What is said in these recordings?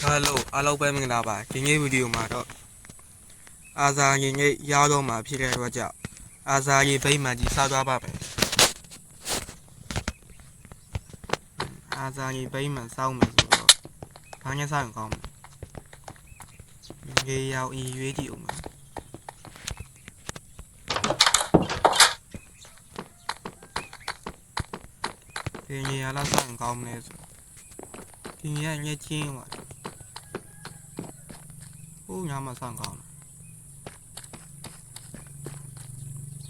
ဟယ်လိုအားလုံးပဲမင်္ဂလာပါဒီနေ့ဗီဒီယိုမှာတော့အာဇာရင်ကြီးရောက်တော့မှာဖြစ်တဲ့အတွက်ကြောင့်အာဇာရင်ဗိမာန်ကြီးစားသွားပါမယ်အာဇာရင်ဗိမာန်စောင်းမယ်ဆိုတော့ဘာညစားရင်ကောင်းမလဲရေရောက်ဤရွေးကြည့်အောင်ပါဒီနေရာလောက်စားရင်ကောင်းမလဲဆိုဒီနေရာညက်ချင်းပါ ဟိုးညာမှာစကောင်း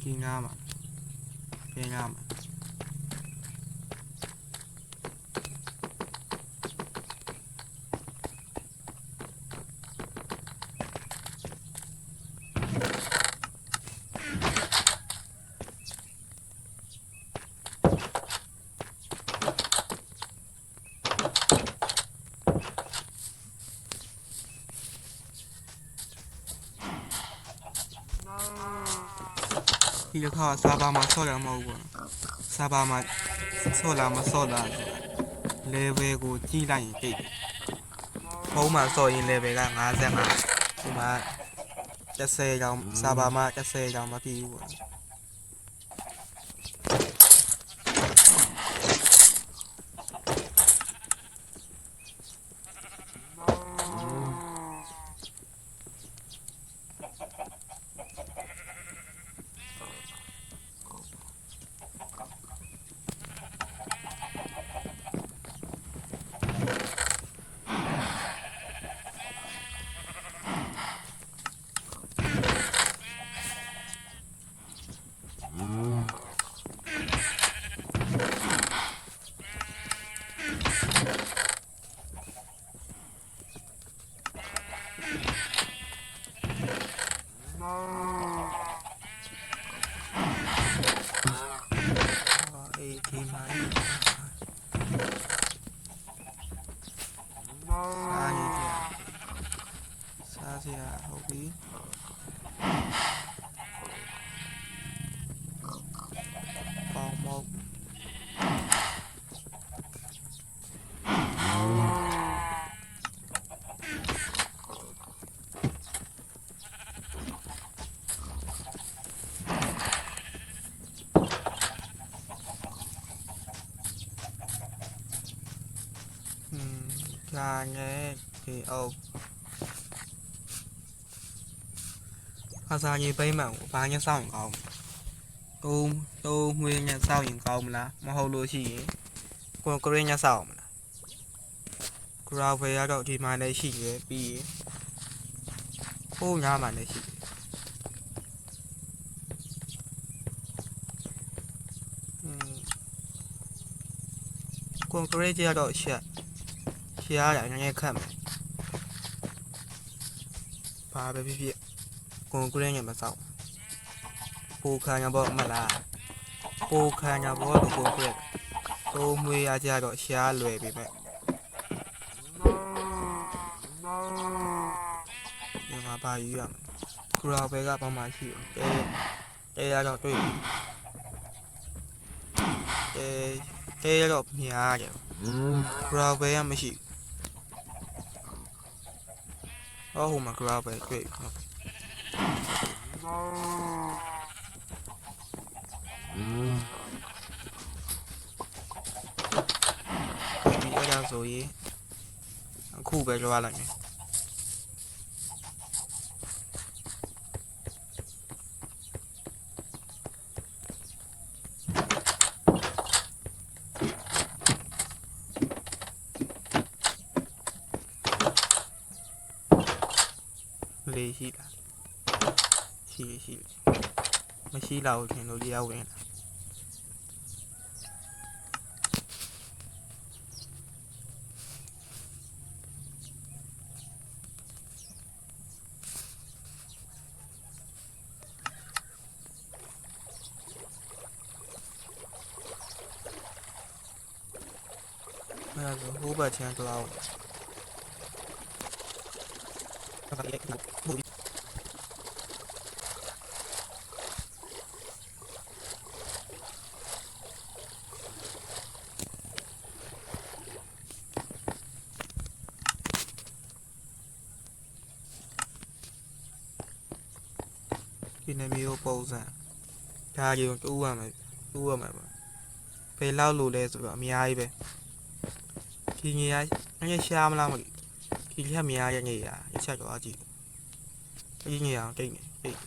ဒီညာမှာဒီညာမှာ ဒီတစ်ခါစာပါမှာဆော့တယ်မဟုတ်ဘူးပေါ့စာပါမှာဆော့လာမဆော့လာလေဗယ်ကိုကြီးလိုက်ရင်တိတ်တယ်ဖုံးမှာဆော့ရင်လေဗယ်က55ဒီမှာ30ကျောင်းစာပါမှာ30ကျောင်းမဖြစ်ဘူးပေါ့ အေးဒီမှာစားရည်စားစရာဟုတ်ပြီပေါင်းမောက်อืม နာနဲ့ဒီအုပ်ခါစားကြီးပိမ့်မှန်ကိုဘာနဲ့စောင့်ရင်ကောင်းတုံးတုံးငွေနဲ့စောင့်ရင်ကောင်းမလားမဟုတ်လို့ရှိရင်ကွန်ကရစ်နဲ့စောင့်အောင်မလားဂရာဗယ်ကတော့ဒီမှာလည်းရှိရပြီးရင်ဟိုးညားမှာလည်းရှိတယ်ကွန်ကရစ်ကတော့ရှက် ရှက်ရတယ်ငယ်ငယ်ခတ်မယ်ဘာပဲဖြစ်ဖြစ်ကိုယ်ကရင်းညမစောင့်ပူခံရပေါ့မလားပူခံရပေါ့လို့ကိုယ်ကရင်းသုံးမွေးရကြတော့ရှားလွယ်ပြီမဲ့ဒီမှာပါယူရမယ်ခရာဘဲကဘာမှရှိတယ်တဲတဲရတော့တွေ့ပြီတဲတဲရတော့များတယ်ခရာဘဲကမရှိ ဟောဟိုမှာခရာဘဲတွေ့ပြီဟုတ်ဒီအဲ့ဒါဆိုရင်အခုပဲကြွားလိုက်မယ် လေးရှိလားရှိရရှိတယ်မရှိလာဘူးထင်လို့လျှောက်ဝင်လာအဲ့ဒါဆိုဟိုးဘက်ချမ်းကြောက်အဲ့ ဒီနမီကိုပုံစံဒါကြီးကိုတူရမယ်တူရမယ်ပေါ့ဖေလောက်လို့လဲဆိုတော့အများကြီးပဲကြီးကြီးရအငယ်ရှားမလားမသိ ဒီလက်များရဲ့ငယ်ရအချက်တော့အကြည့်ဒီငယ်အောင်တိတ်နေတိတ်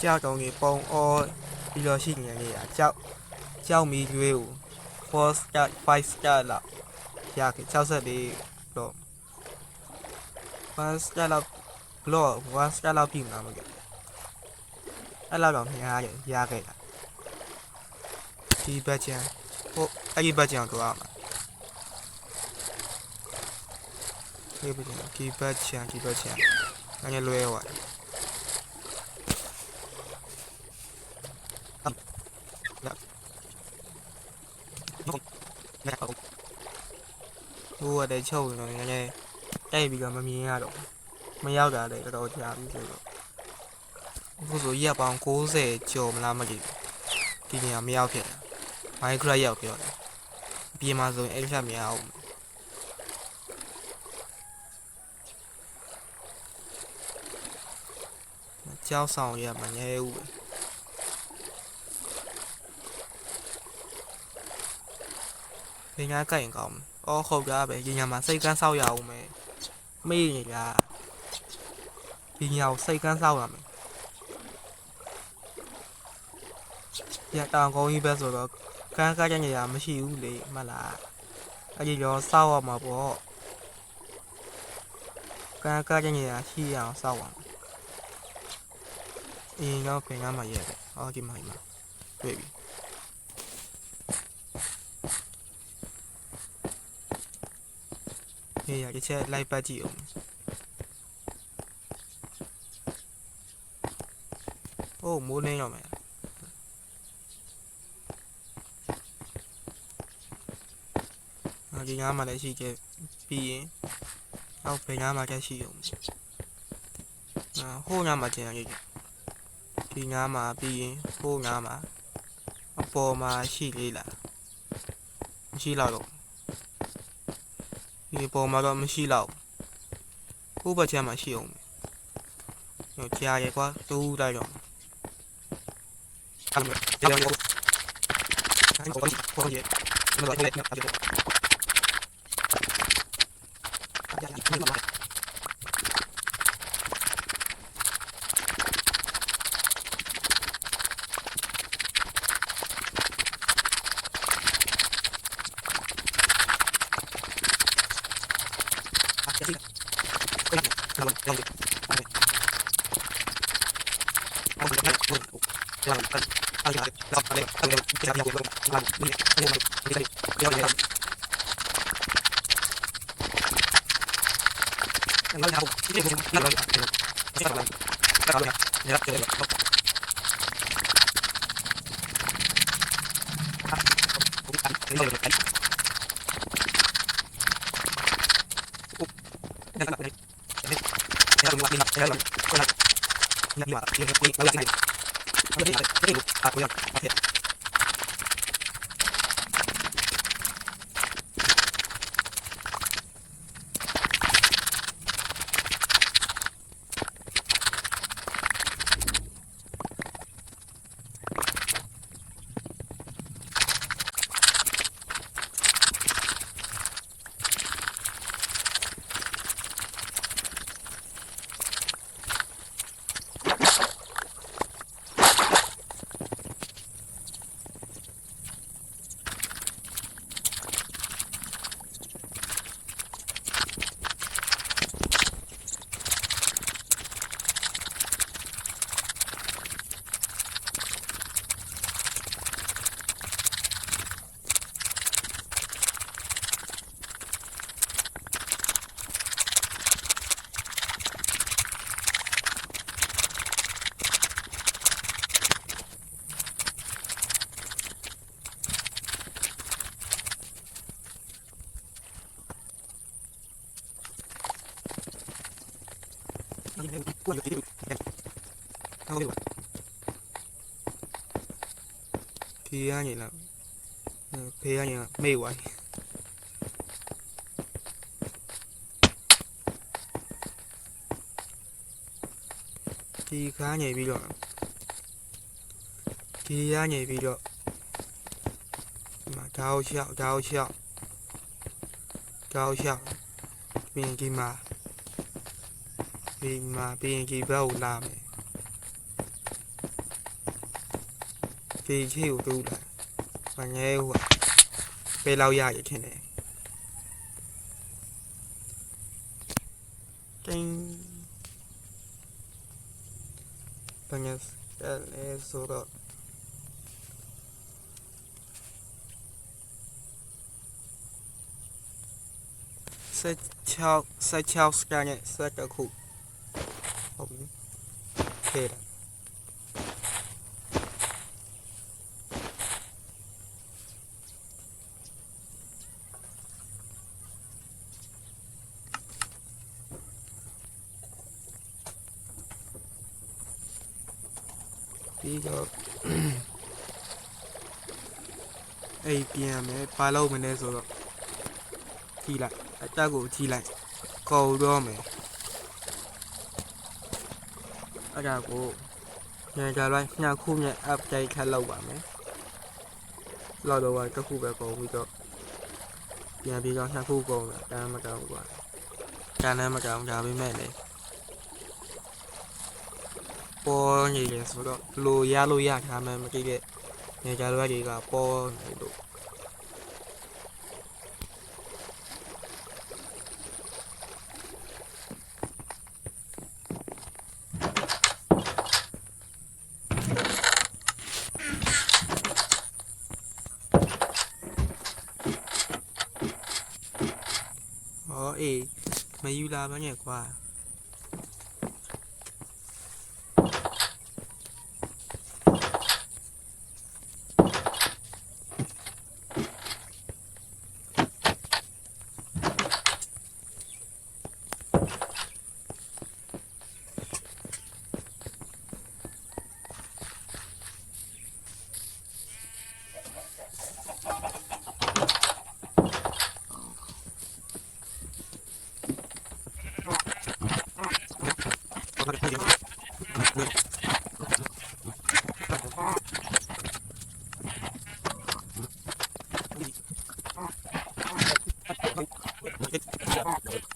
ကြောက်ကောင်ကြီးပုံအော်ပြီးတော့ရှိငယ်လေးရကြောက်ကြောက်မီကျွေးကို4 star 5 star လောက်ရခဲ့64တော့1 star လောက်ဘလော့1 star လောက်ပြီမလားမသိအဲ့လောက်တော့များရရခဲ့တာဒီဘက်ချန်ဟိုအဲ့ဒီဘက်ချန်ကိုတော့ မှာဒီဘက်ချန်ဒီဘက်ချန်ဒီဘက်ချန်ငါလွဲသွားတယ်ဟိုကတည်းချုပ်နေတော့နည်းနည်းတိုက်ပြီးတော့မမြင်ရတော့မရောက်တာလည်းတော်တော်ကြာပြီဆိုတော့အခုဆိုရက်ပေါင်း60ကျော်မလားမသိဘူးဒီနေရာမရောက်ဖြစ်တာ Minecraft ရောက်ပြောတယ်အပြင်မှာဆိုရင်အဲ့ဒီချက်မရအောင် ကြောက်ဆောင်ရမှာငဲဦးပဲဘယ်ငါကြိုင်ကောင်းမလဲအော်ဟုတ်ကြပဲဒီညမှာစိတ်ကန်းဆောက်ရအောင်မယ်မေ့နေလားဒီညကိုစိတ်ကန်းဆောက်ရမယ်ရတောင်ကောင်းကြီးပဲဆိုတော့ကန်းကားကြနေရမရှိဘူးလေမှတ်လားအဲ့ဒီတော့ဆောက်ရမှာပေါ့ကန်းကားကြနေရရှိရအောင်ဆောက်ရမှာ အင်းတော့ပြင်ကားမှာရတယ်ဟောဒီမှာဒီမှာတွေ့ပြီဟေးရဒီချက်လိုက်ပတ်ကြည့်အောင်အိုးမိုးလင်းရောက်မယ်အာဒီငါးမှာလည်းရှိခဲ့ပြီးရင်အောက်ဘယ်ငါးမှာတက်ရှိအောင်အာဟိုးငါးမှာကျန်ရည် ဒီငါးမှာပြီးရင်ဟိုးငါးမှာအပေါ်မှာရှိလေးလားမရှိတော့တော့ဒီပေါ်မှာတော့မရှိတော့ဟိုးဘက်ချမ်းမှာရှိအောင်ဟိုကြားရဲကွာတူးလိုက်တော့အဲ့ဒါတရားရောအဲ့ဒါကိုပေါ်ရဲဘယ်လိုလဲအဲ့ဒါကိုအဲ့ဒါ ကိုဖေး ရညင်လားဖေးရညင်မေ့ဝိုင်းဒီကားညိပြီးတော့ဒီရညိပြီးတော့ဒီမှာဓာတ်လျှောက်ဓာတ်လျှောက်ဓာတ်လျှောက်ပြီးရင်ဒီမှာဒီမှာပြီးရင်ဒီဘက်ကိုလာမယ်ဒီချေကိုတူးလာ မငဲဟိုကပဲလောက်ရရထင်တယ်တင်းဘာငယ်လဲဆိုတော့ဆက်ချောက်ဆက်ချောက်စကန်နဲ့ဆက်တစ်ခုဟုတ်ပြီခေးတယ် ပြီးတော့အဲ့ပြန်မယ်ပါလို့မလဲဆိုတော့ကြည့်လိုက်အတက်ကိုကြည့်လိုက်ကုန်တော့မယ်အဲ့ဒါကိုညကြလိုက်ညခုမြတ် update ထပ်လုပ်ပါမယ်လောက်တော့တစ်ခုပဲကုန်ပြီးတော့ပြန်ပြီးတော့နှစ်ခုကုန်တာတန်းမကောင်းဘူးကွာတန်းလည်းမကောင်းဒါပေမဲ့လေ ပေါ်နေတယ်ဆိုတော့ဘလို့ရလို့ရထားမှန်းမသိတဲ့ညကြလွယ်တွေကပေါ်နေလို့ဟောအေးမယူလာမနဲ့ကွာ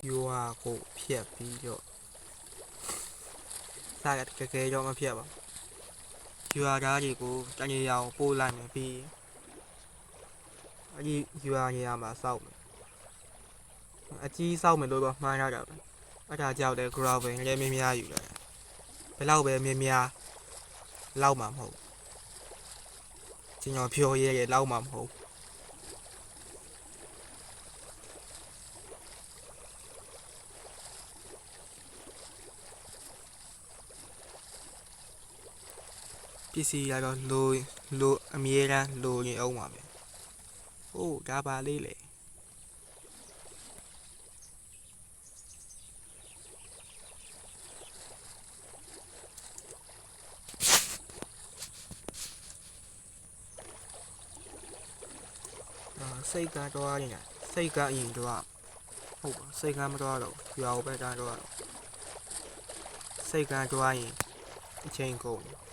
ယူဟာ ကိုဖြတ်ပြီးတော့စားရတကယ်ကဲတော့မဖြတ်ပါယူဟာဓာတ်တွေကိုတန်ရအောင်ပို့လိုက်မယ်ပြီးအကြီးယူဟာနေရာမှာစောက်မယ်အကြီးစောက်မယ်လို့တော့မှားရတာပဲအဲ့ဒါကြောက်တယ် ground ပဲလည်းမင်းများယူလာဘယ်လောက်ပဲမင်းများလောက်မှာမဟုတ်ကျွန်တော်ဖြောရဲရဲလောက်မှာမဟုတ် ပစ္စည်းရတော့လိုလိုအမြဲတမ်းလိုနေအောင်ပါပဲ။အိုးဒါပါလေးလေအာစိတ်ကတော့နေတာစိတ်ကအရင်တော့ဟုတ်ပါစိတ်ကမတော့တော့ရွာကိုပဲတားတော့စိတ်ကတော့ရင်အချိန်ကုန်တယ်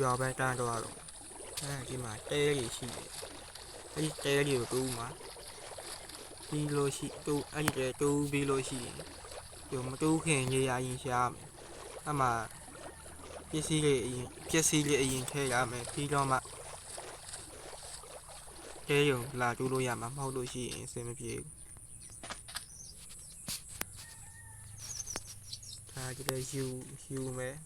ရွာပဲတန်းတော့တော့အဲဒီမှာတဲရီရှိတယ်အဲဒီတဲရီကိုတူးမှာပြီးလို့ရှိတူးအဲဒီတဲတူးပြီးလို့ရှိရင်ဒီမတူးခင်ရေရာရင်ရှားမယ်အမှပစ္စည်းလေးအရင်ပစ္စည်းလေးအရင်ထည့်ရမယ်ပြီးတော့မှတဲရုံလာတူးလို့ရမှာမဟုတ်လို့ရှိရင်အဆင်မပြေဘူးဒါကြည့်လေယူယူမယ်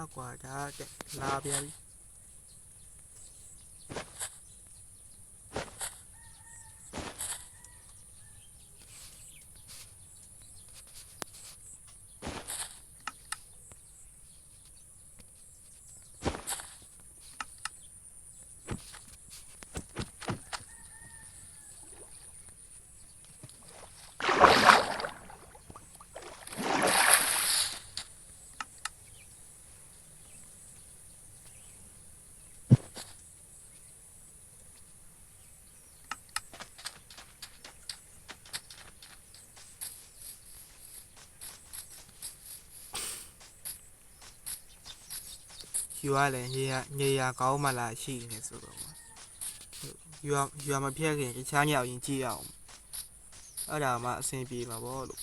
အားကွာဒါ ယူရလဲရေရညရာကောင်းမှလာရှိနေဆိုတော့ယူရယူရမပြက်ခင်တခြားညောင်ရင်ကြည့်ရအောင်အဲ့ဒါမှအဆင်ပြေမှာပေါ့လို့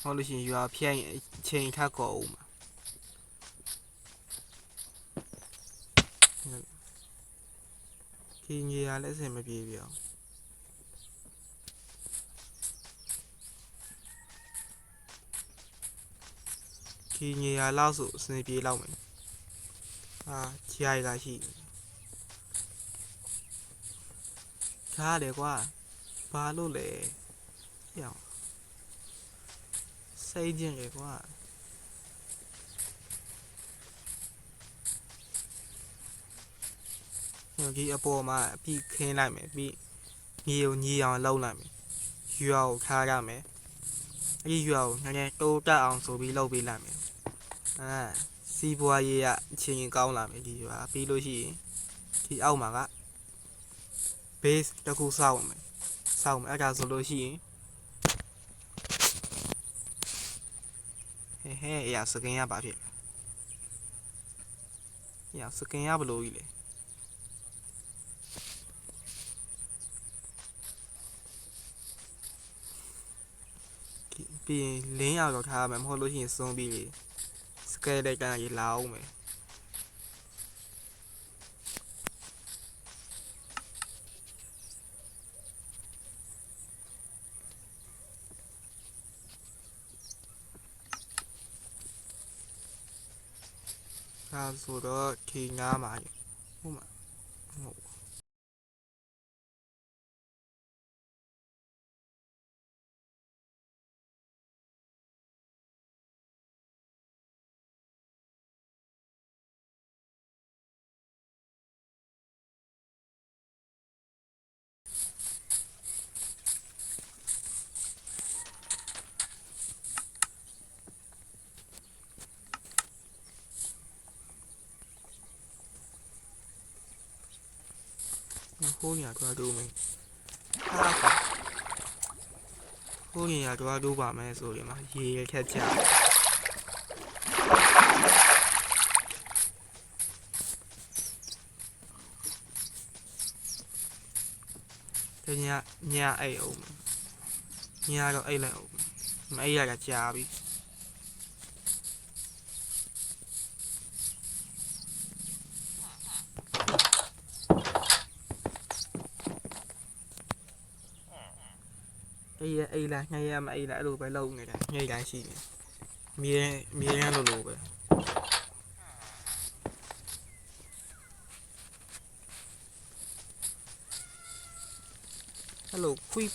ဟုတ်လို့ရှိရင်ယူရဖြက်ရင်အချိန်ထပ်ကောအောင်မှာဒီညရာလည်းအဆင်မပြေပြအောင် ခီညရာလောက်ဆိုအစနေပြေလောက်မယ်အာခြေရိုက်ကရှိတယ်ကားတယ်ကွာဘာလို့လဲပြောင်းစိတ်ကျင်လေကွာညဒီအပေါ်မှာပြီးခင်းလိုက်မယ်ပြီးညီကိုညီအောင်လှုပ်လိုက်မယ်ယူအောင်ထားရမယ်အဲ့ဒီယူအောင်နည်းနည်းတိုးတက်အောင်ဆိုပြီးလှုပ်ပေးလိုက်မယ် အဲစီးပွားရေးကအချင်းချင်းကောင်းလာမယ်ဒီပါပြီးလို့ရှိရင်ဒီအောက်မှာက base တစ်ခုစောက်မယ်စောက်မယ်အဲ့ဒါဆိုလို့ရှိရင်ဟဲဟဲအရာစကင်ရပါဖြစ်အရာစကင်ရဘလို့ကြီးလဲဒီပြီးရင်လင်းရောက်တော့ထားရမယ်မဟုတ်လို့ရှိရင်စုံပြီးလေ စကဲတဲ့ကန်ကြီးလာအောင်မယ်ဒါဆို ဟိုးညာတော့တို့မယ်ဟာကွာဟိုးညာတော့တို့ပါမယ်ဆိုရင်မှာရေရခက်ကြတညညအိတ်အောင်ညတော့အိတ်လိုက်အောင်မအိတ်ရတာကြာပြီ အေးရအေးလားညရမအေးလားအဲ့လိုပဲလုပ်နေတာညိတ်တိုင်းရှိတယ်မြေမြေရန်လိုလိုပဲဟယ်လိုခွေး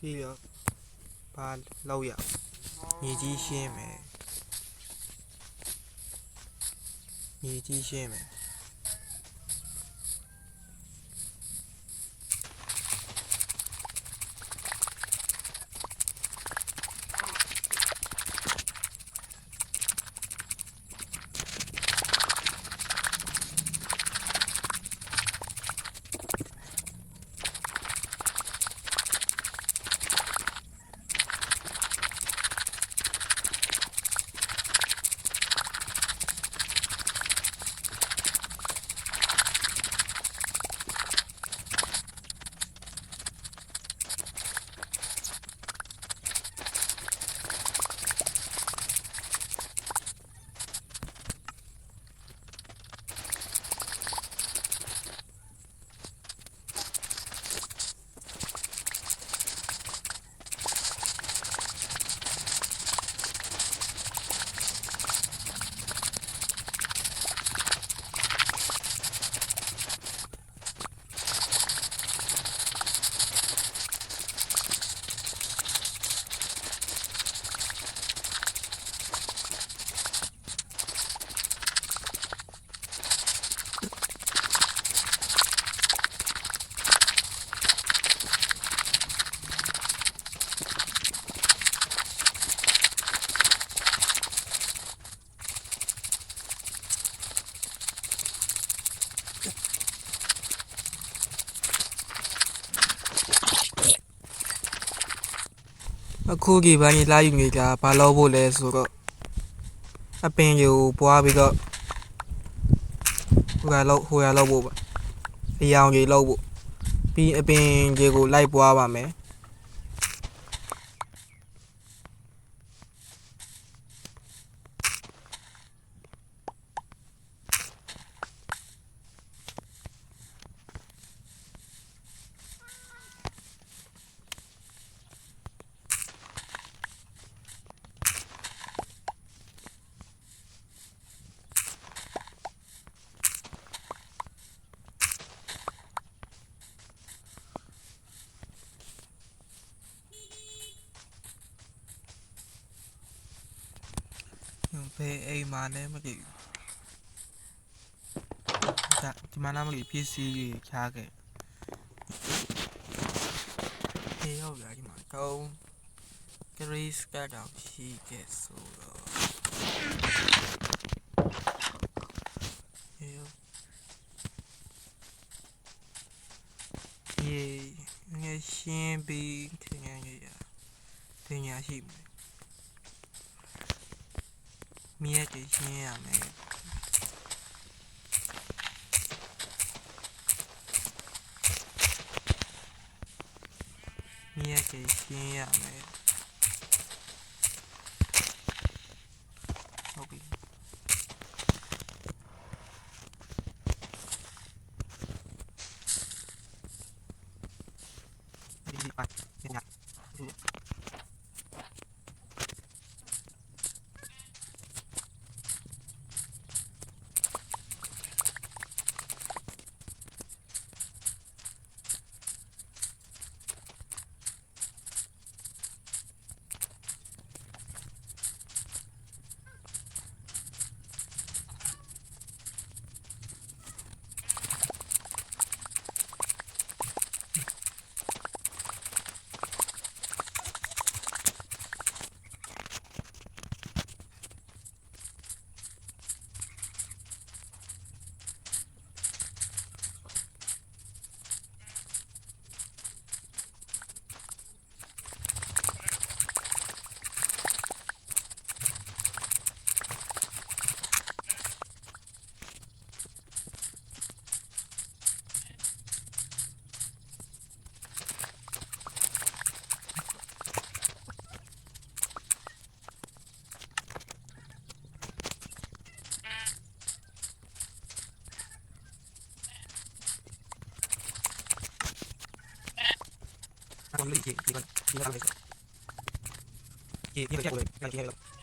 ပြီးတော့ဘာလောက်ရမြေကြီးရှင်းမယ်မြေကြီးရှင်းမယ် ခုဒီဘန်းကြီးလာယူနေတာဘာလို့ဖို့လဲဆိုတော့အပင်ကြီးကိုပွားပြီးတော့ဟိုကလောက်ဟိုရလောက်ဖို့ပါအယောင်ကြီးလောက်ဖို့ပြီးအပင်ကြီးကိုလိုက်ပွားပါမယ် ဘယ်အိမ်မှာလဲမသိဘူးဒါဒီမှာနားမလို့ပစ္စည်းကြီးချားခဲ့ဟေးရောက်လာဒီမှာတော့ Grace ကတော့ရှိခဲ့ဆိုတော့ဟေးရောက်ယေငယ်ရှင်းပြီးခင်ဗျာကြီးရတင်ညာရှိမယ် မြက်ကြီးရှင်းရ only ఈ ఈ ఈ ఈ ఈ ఈ ఈ ఈ ఈ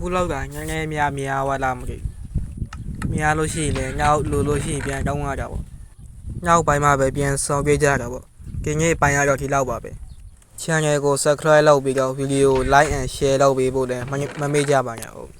ခုလောက်ကငငယ်များများဝါလာမကြည့်များလို့ရှိရင်လည်းညောက်လိုလို့ရှိရင်ပြန်တောင်းရတာပေါ့ညောက်ပိုင်းမှာပဲပြန်ဆောင်ပြကြတာပေါ့ကင်းကြီးပိုင်းရတော့ဒီလောက်ပါပဲ channel ကို subscribe လုပ်ပြီးတော့ video like and share လုပ်ပေးဖို့လည်းမမမေ့ကြပါနဲ့ဟုတ်